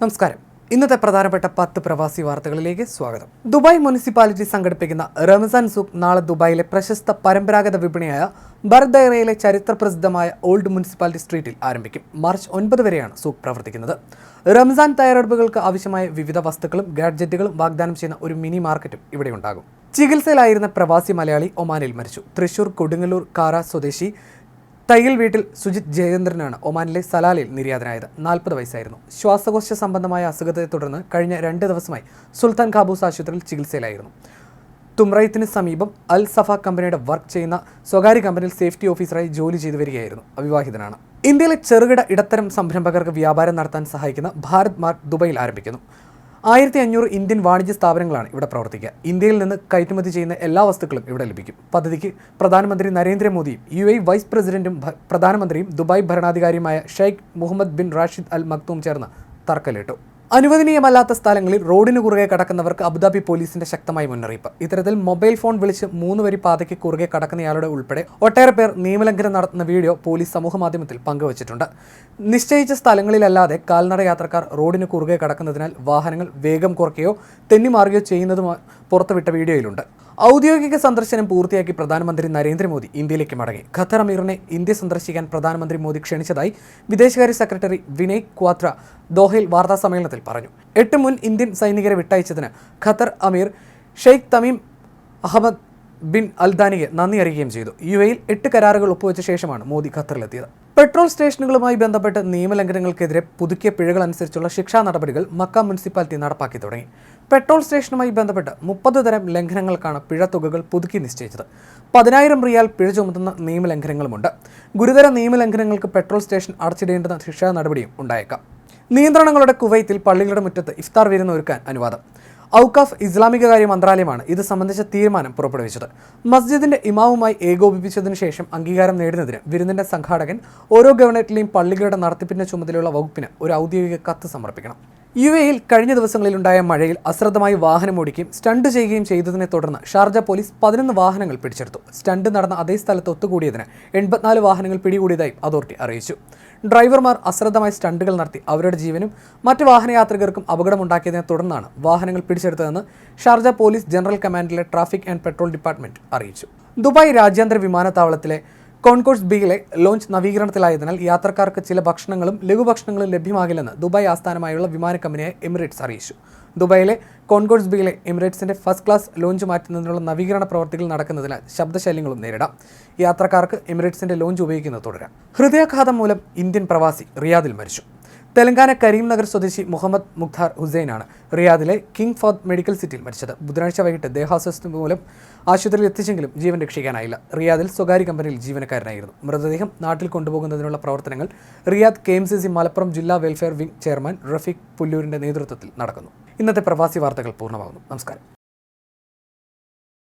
നമസ്കാരം. ഇന്നത്തെ പ്രധാനപ്പെട്ട പത്ത് പ്രവാസി വാർത്തകളിലേക്ക് സ്വാഗതം. ദുബായ് മുനിസിപ്പാലിറ്റി സംഘടിപ്പിക്കുന്ന റമസാൻ സൂക്ക് നാളെ ദുബായിലെ പ്രശസ്ത പരമ്പരാഗത വിപണിയായ ബർദൈറയിലെ ചരിത്രപ്രസിദ്ധമായ ഓൾഡ് മുനിസിപ്പാലിറ്റി സ്ട്രീറ്റിൽ ആരംഭിക്കും. മാർച്ച് ഒൻപത് വരെയാണ് സൂക്ക് പ്രവർത്തിക്കുന്നത്. റംസാൻ തയ്യാറെടുപ്പുകൾക്ക് ആവശ്യമായ വിവിധ വസ്തുക്കളും ഗാഡ്ജറ്റുകളും വാഗ്ദാനം ചെയ്യുന്ന ഒരു മിനി മാർക്കറ്റും ഇവിടെ ഉണ്ടാകും. ചികിത്സയിലായിരുന്ന പ്രവാസി മലയാളി ഒമാനിൽ മരിച്ചു. തൃശൂർ കൊടുങ്ങല്ലൂർ കാറ സ്വദേശി തയ്യൽ വീട്ടിൽ സുജിത് ജയചന്ദ്രനാണ് ഒമാനിലെ സലാലിൽ നിര്യാതനായത്. നാൽപ്പത് വയസ്സായിരുന്നു. ശ്വാസകോശ സംബന്ധമായ അസുഖത്തെ തുടർന്ന് കഴിഞ്ഞ രണ്ട് ദിവസമായി സുൽത്താൻ ഖാബൂസ് ആശുപത്രിയിൽ ചികിത്സയിലായിരുന്നു. തുമ്രയത്തിന് സമീപം അൽ സഫ കമ്പനിയുടെ വർക്ക് ചെയ്യുന്ന സ്വകാര്യ കമ്പനിയിൽ സേഫ്റ്റി ഓഫീസറായി ജോലി ചെയ്തു വരികയായിരുന്നു അവിവാഹിതനാണ്. ഇന്ത്യയിലെ ചെറുകിട ഇടത്തരം സംരംഭകർക്ക് വ്യാപാരം നടത്താൻ സഹായിക്കുന്ന ഭാരത് മാർട്ട് ദുബൈയിൽ ആരംഭിക്കുന്നു. ആയിരത്തി അഞ്ഞൂറ് ഇന്ത്യൻ വാണിജ്യ സ്ഥാപനങ്ങളാണ് ഇവിടെ പ്രവർത്തിക്കുക. ഇന്ത്യയിൽ നിന്ന് കയറ്റുമതി ചെയ്യുന്ന എല്ലാ വസ്തുക്കളും ഇവിടെ ലഭിക്കും. പദ്ധതിക്ക് പ്രധാനമന്ത്രി നരേന്ദ്രമോദിയും യു എ വൈസ് പ്രസിഡന്റും പ്രധാനമന്ത്രിയും Dubai ഭരണാധികാരിയുമായ Sheikh Mohammed bin Rashid Al Maktoum ചേർന്ന് തറക്കല്ലിട്ടു. അനുവദനീയമല്ലാത്ത സ്ഥലങ്ങളിൽ റോഡിന് കുറുകെ കടക്കുന്നവർക്ക് അബുദാബി പോലീസിന്റെ ശക്തമായ മുന്നറിയിപ്പ്. ഇത്തരത്തിൽ മൊബൈൽ ഫോൺ വിളിച്ച് മൂന്ന് വരി പാതയ്ക്ക് കുറുകെ കടക്കുന്നയാളുടെ ഉൾപ്പെടെ ഒട്ടേറെ പേർ നിയമലംഘനം നടത്തുന്ന വീഡിയോ പോലീസ് സമൂഹമാധ്യമത്തിൽ പങ്കുവച്ചിട്ടുണ്ട്. നിശ്ചയിച്ച സ്ഥലങ്ങളിലല്ലാതെ കാൽനട യാത്രക്കാർ റോഡിന് കുറുകെ കടക്കുന്നതിനാൽ വാഹനങ്ങൾ വേഗം കുറയ്ക്കുകയോ തെന്നിമാറുകയോ ചെയ്യുന്നതുമായി പുറത്തുവിട്ട വീഡിയോയിലുണ്ട്. ഔദ്യോഗിക സന്ദർശനം പൂർത്തിയാക്കി പ്രധാനമന്ത്രി നരേന്ദ്രമോദി ഇന്ത്യയിലേക്ക് മടങ്ങി. ഖത്തർ അമീറിനെ ഇന്ത്യ സന്ദർശിക്കാൻ പ്രധാനമന്ത്രി മോദി ക്ഷണിച്ചതായി വിദേശകാര്യ സെക്രട്ടറി വിനയ് ക്വാത്ര ദോഹയിൽ വാർത്താ സമ്മേളനത്തിൽ പറഞ്ഞു. എട്ട് മുൻ ഇന്ത്യൻ സൈനികരെ വിട്ടയച്ചതിന് ഖത്തർ അമീർ ഷെയ്ഖ് തമീം അഹമ്മദ് ബിൻ അൽദാനിയെ നന്ദി അറിയിക്കുകയും ചെയ്തു. യു എയിൽ എട്ട് കരാറുകൾ ഒപ്പുവെച്ച ശേഷമാണ് മോദി ഖത്തറിലെത്തിയത്. പെട്രോൾ സ്റ്റേഷനുകളുമായി ബന്ധപ്പെട്ട് നിയമലംഘനങ്ങൾക്കെതിരെ പുതുക്കിയ പിഴകൾ അനുസരിച്ചുള്ള ശിക്ഷാ നടപടികൾ മക്ക മുനിസിപ്പാലിറ്റി നടപ്പാക്കി തുടങ്ങി. പെട്രോൾ സ്റ്റേഷനുമായി ബന്ധപ്പെട്ട് മുപ്പത് തരം ലംഘനങ്ങൾക്കാണ് പിഴ തുകകൾ പുതുക്കി നിശ്ചയിച്ചത്. പതിനായിരം റിയാൽ പിഴ ചുമത്തുന്ന നിയമലംഘനങ്ങളുമുണ്ട്. ഗുരുതര നിയമലംഘനങ്ങൾക്ക് പെട്രോൾ സ്റ്റേഷൻ അടച്ചിടേണ്ടുന്ന ശിക്ഷാ നടപടിയും ഉണ്ടായേക്കാം. നിയന്ത്രണങ്ങളുടെ കുവൈത്തിൽ പള്ളികളുടെ മുറ്റത്ത് ഇഫ്താർ വിരുന്ന് ഒരുക്കാൻ അനുവാദം. ഔക്കാഫ് ഇസ്ലാമിക കാര്യ മന്ത്രാലയമാണ് ഇത് സംബന്ധിച്ച തീരുമാനം പുറപ്പെടുവിച്ചത്. മസ്ജിദിന്റെ ഇമാവുമായി ഏകോപിപ്പിച്ചതിനു ശേഷം അംഗീകാരം നേടുന്നതിന് വിരുന്നിന്റെ സംഘാടകൻ ഓരോ ഗവർണറേറ്റിലെയും പള്ളികളുടെ നടത്തിപ്പിന്റെ ചുമതലയുള്ള വകുപ്പിന് ഒരു ഔദ്യോഗിക കത്ത് സമർപ്പിക്കണം. യു എയിൽ കഴിഞ്ഞ ദിവസങ്ങളിലുണ്ടായ മഴയിൽ അശ്രദ്ധമായി വാഹനമോടിക്കുകയും സ്റ്റണ്ട് ചെയ്യുകയും ചെയ്തതിനെ തുടർന്ന് ഷാർജ പോലീസ് പതിനൊന്ന് വാഹനങ്ങൾ പിടിച്ചെടുത്തു. സ്റ്റണ്ട് നടന്ന അതേ സ്ഥലത്ത് ഒത്തുകൂടിയതിന് എൺപത്തിനാല് വാഹനങ്ങൾ പിടികൂടിയതായും അതോറിറ്റി അറിയിച്ചു. ഡ്രൈവർമാർ അശ്രദ്ധമായി സ്റ്റണ്ടുകൾ നടത്തി അവരുടെ ജീവനും മറ്റ് വാഹനയാത്രികർക്കും അപകടമുണ്ടാക്കിയതിനെ തുടർന്നാണ് വാഹനങ്ങൾ പിടിച്ചെടുത്തതെന്ന് ഷാർജ പോലീസ് ജനറൽ കമാൻഡിലെ ട്രാഫിക് ആൻഡ് പെട്രോൾ ഡിപ്പാർട്ട്മെന്റ് അറിയിച്ചു. ദുബായ് രാജ്യാന്തര വിമാനത്താവളത്തിലെ കോൺകോഴ്സ് ബിയിലെ ലോഞ്ച് നവീകരണത്തിലായതിനാൽ യാത്രക്കാർക്ക് ചില ഭക്ഷണങ്ങളും ലഘുഭക്ഷണങ്ങളും ലഭ്യമാകില്ലെന്ന് ദുബായ് ആസ്ഥാനമായുള്ള വിമാന കമ്പനിയായ എമിറേറ്റ്സ് അറിയിച്ചു. ദുബായിലെ കോൺകോഴ്സ് ബിയിലെ എമിറേറ്റ്സിന്റെ ഫസ്റ്റ് ക്ലാസ് ലോഞ്ച് മാറ്റുന്നതിനുള്ള നവീകരണ പ്രവർത്തികൾ നടക്കുന്നതിനാൽ ശബ്ദശല്യങ്ങളും നേരിടാം. യാത്രക്കാർക്ക് എമിറേറ്റ്സിന്റെ ലോഞ്ച് ഉപയോഗിക്കുന്നത് തുടരാം. ഹൃദയാഘാതം മൂലം ഇന്ത്യൻ പ്രവാസി റിയാദിൽ മരിച്ചു. തെലങ്കാന കരീംനഗർ സ്വദേശി മുഹമ്മദ് മുഖ്താർ ഹുസൈനാണ് റിയാദിലെ കിങ് ഫഹദ് മെഡിക്കൽ സിറ്റിയിൽ മരിച്ചത്. ബുധനാഴ്ച വൈകിട്ട് ദേഹാസ്വസ്ഥ മൂലം ആശുപത്രിയിൽ എത്തിച്ചെങ്കിലും ജീവൻ രക്ഷിക്കാനായില്ല. റിയാദിൽ സ്വകാര്യ കമ്പനിയിൽ ജീവനക്കാരനായിരുന്നു. മൃതദേഹം നാട്ടിൽ കൊണ്ടുപോകുന്നതിനുള്ള പ്രവർത്തനങ്ങൾ Riyadh K M C C Malappuram ജില്ലാ വെൽഫെയർ വിംഗ് ചെയർമാൻ റഫീഖ് പുല്ലൂരിന്റെ നേതൃത്വത്തിൽ നടക്കുന്നു. ഇന്നത്തെ പ്രവാസി വാർത്തകൾ പൂർണമാകുന്നു. നമസ്കാരം.